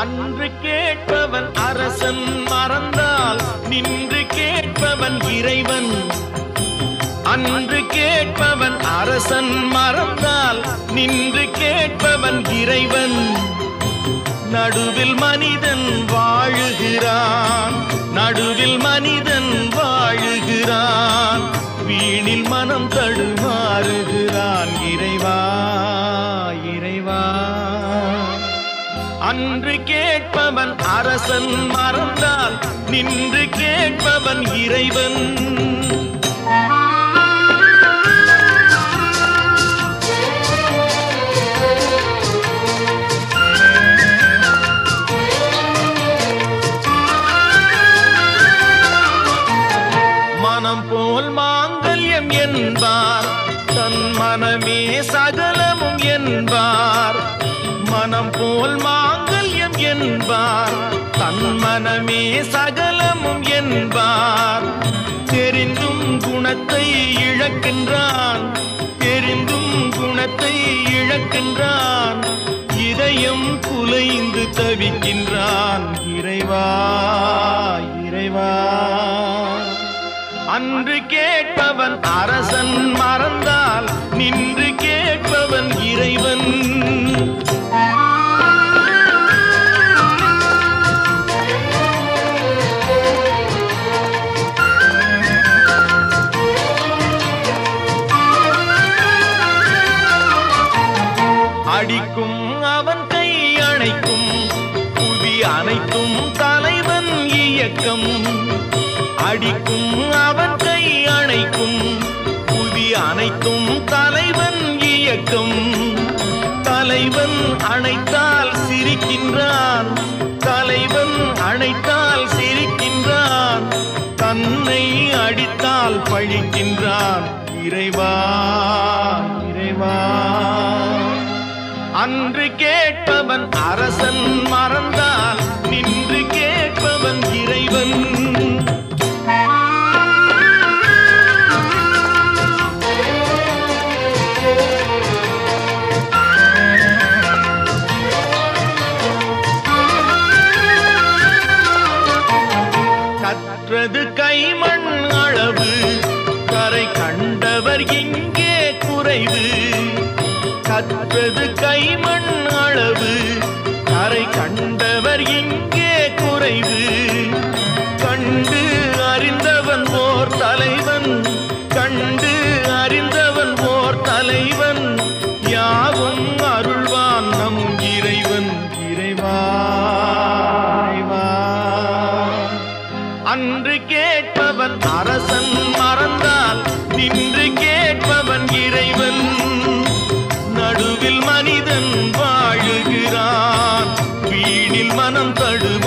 அன்று கேட்பவன் அரசன் மறந்தால் நின்று கேட்பவன் இறைவன். அன்று கேட்பவன் அரசன் மறந்தால் நின்று கேட்பவன் இறைவன். நடுவில் மனிதன் வாழுகிறான் நடுவில் மனிதன் வாழுகிறான். வீணில் மனம் தழுவ கேட்பவன் அரசன் மறந்தால் நின்று கேட்பவன் இறைவன். மனம் போல் மாங்கல்யம் என்பார் தன் மனமே சகலமும் என்பார். மனம் போல் மாங்க என்பார். தன் மனமே சகலமும் என்பார். தெரிந்தும் குணத்தை இழக்கின்றான். தெரிந்தும் குணத்தை இழக்கின்றான். இதயம் குலைந்து தவிக்கின்றான். இறைவா இறைவா. அன்று கேட்பவன் அரசன் மறந்தால் நின்று அடிக்கும் அவன் கை அணைக்கும். புவி அனைத்தும் தலைவன் இயக்கம். அடிக்கும் அவன் கை அணைக்கும். புவி அனைத்தும் தலைவன் இயக்கம். தலைவன் அணைத்தால் சிரிக்கின்றான். தலைவன் அணைத்தால் சிரிக்கின்றான். தன்னை அடித்தால் பழிக்கின்றான். இறைவா இறைவா. அன்று கேட்பவன் அரசன் மறந்தால் நின்று கேட்பவன் இறைவன். கற்றது கைமண் அளவு கரை கண்டவர் இங்கே குறைவு. கற்றது கைமண் அளவு. கரை கண்டவர் இங்கே குறைவு. கண்டு அறிந்தவன் ஓர் தலைவன். கண்டு அறிந்தவன் ஓர் தலைவன். யாவும் அருள்வான் நம் இறைவன் இறைவா. மண்ணில் மனம் தழு